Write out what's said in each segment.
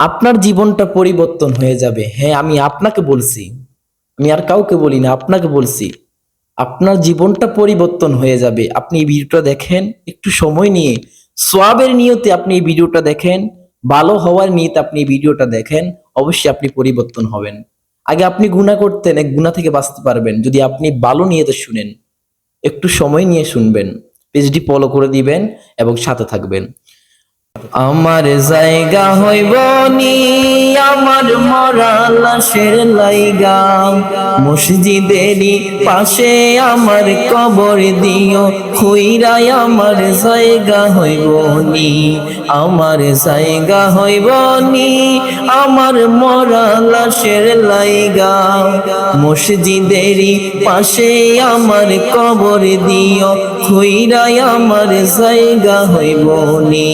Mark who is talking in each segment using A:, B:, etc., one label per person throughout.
A: আপনার জীবনটা পরিবর্তন হয়ে যাবে। হ্যাঁ আমি আপনাকে বলছি। আমি আর কাউকে বলি না, আপনাকে বলছি। আপনার জীবনটা পরিবর্তন হয়ে যাবে। আপনি এই ভিডিওটা দেখেন, একটু সময় নিয়ে। সোয়াবের নিয়তে আপনি এই ভিডিওটা দেখেন, ভালো হওয়ার নিয়তে আপনি এই ভিডিওটা দেখেন, অবশ্যই আপনি পরিবর্তন হবেন। আগে আপনি গুণা করতেন, এক গুণা থেকে বাঁচতে পারবেন। যদি আপনি ভালো নিয়তে শুনেন, একটু সময় নিয়ে শুনবেন, পেজটি ফলো করে দিবেন এবং সাথে থাকবেন। আমার জায়গা হইব নি, আমার মরা লাশের লাইগা। মসজিদেরই পাশে আমার কবর দিও খুইরাই আমার জায়গা হইব নি, আমার জায়গা হইব নি, আমার মরা লাশের লাইগা। মসজিদেরই পাশে আমার কবর দিও খুইরাই আমার জায়গা হইব নি।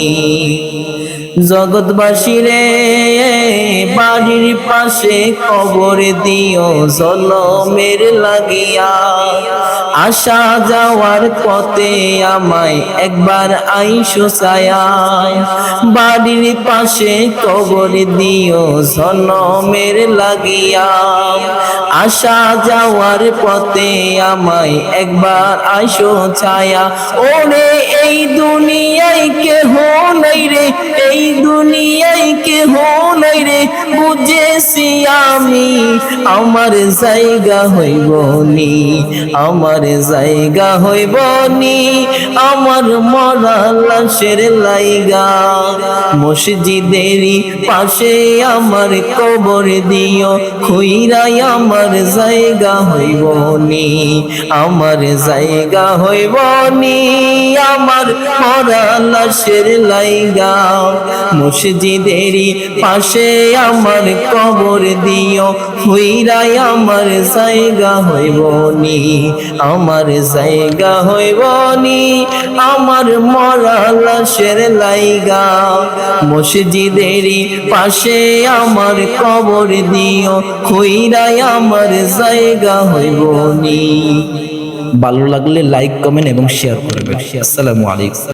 A: জগৎবাসী রে, বাড়ির পাশে কবর দিও, জলমের লাগিয়া। আসা যাওয়ার পথে আমায় একবার আইসো ছায়ায় বাড়ির পাশে কবর দিও, জলমের লাগিয়া। আসা যাওয়ার পথে আমায় একবার আইসো ছায়া। ওরে, এই দুনিয়ায় কেহ নাই রে, বুঝেছি আমি। আমার জায়গা হইব নি, আমার জায়গা হইব নি। আমার মরা লাশের লাইগা, মসজিদেরই পাশে আমার কবর দিও। খুইরাই আমার জায়গা হইব নি, আমার জায়গা হইব নি। মরা লাশের লাইগা। মসজিদেরই পাশে আমার কবর দিও। হুইরাই আমার জায়গা হইব নি। আমার জায়গা হইব নি। আমার মরা লাশের লাইগা। মসজিদেরই পাশে আমার কবর দিও। হুইরাই আমার জায়গা হইব নি। ভালো লাগলে লাইক কমেন্ট এবং শেয়ার করবেন। আসসালামু আলাইকুম।